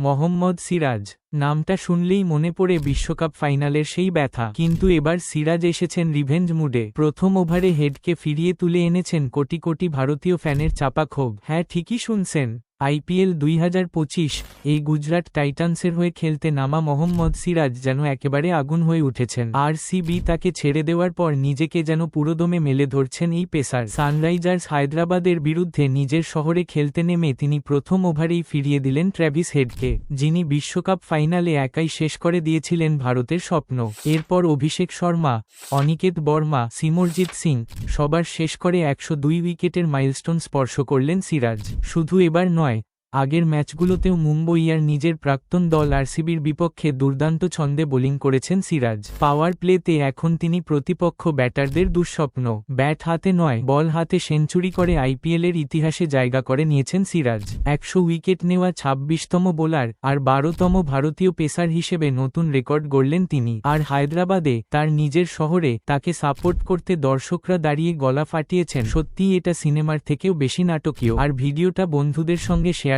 মোহাম্মদ সিরাজ। নামটা শুনলেই মনে পড়ে বিশ্বকাপ ফাইনালের সেই ব্যথা। কিন্তু এবার সিরাজ এসেছেন রিভেঞ্জ মুডে। প্রথম ওভারে হেডকে ফিরিয়ে তুলে এনেছেন কোটি কোটি ভারতীয় ফ্যানের চাপা ক্ষোভ। হ্যাঁ ঠিকই শুনছেন। আইপিএল দুই হাজার পঁচিশ এই গুজরাট টাইটান্সের হয়ে খেলতে নামা মোহাম্মদ সিরাজ যেন একেবারে আগুন হয়ে উঠেছেন। আর সিবি তাকে ছেড়ে দেওয়ার পর নিজেকে যেন পুরোদমে মেলে ধরছেন এই পেসার। সানরাইজার্স হায়দ্রাবাদের বিরুদ্ধে নিজের শহরে খেলতে নেমে তিনি প্রথম ওভারেই ফিরিয়ে দিলেন ট্র্যাভিস হেডকে, যিনি বিশ্বকাপ ফাইনালে একাই শেষ করে দিয়েছিলেন ভারতের স্বপ্ন। এরপর অভিষেক শর্মা, অনিকেত বর্মা, সিমরজিৎ সিং সবার শেষ করে একশো দুই উইকেটের মাইলস্টোন স্পর্শ করলেন সিরাজ। শুধু এবার নয় আগের ম্যাচগুলোতেও মুম্বইয়ার নিজের প্রাক্তন দল আরসিবির বিপক্ষে দুর্দান্ত ছন্দে বোলিং করেছেন সিরাজ। পাওয়ার প্লেতে এখন তিনি প্রতিপক্ষ ব্যাটারদের দুঃস্বপ্ন। ব্যাট হাতে নয়, বল হাতে সেঞ্চুরি করে আইপিএলের ইতিহাসে জায়গা করে নিয়েছেন সিরাজ। একশো উইকেট নেওয়া ছাব্বিশতম বোলার আর বারোতম ভারতীয় পেসার হিসেবে নতুন রেকর্ড গড়লেন তিনি। আর হায়দ্রাবাদে, তার নিজের শহরে তাকে সাপোর্ট করতে দর্শকরা দাঁড়িয়ে গলা ফাটিয়েছেন। সত্যিই এটা সিনেমার থেকেও বেশি নাটকীয়। আর ভিডিওটা বন্ধুদের সঙ্গে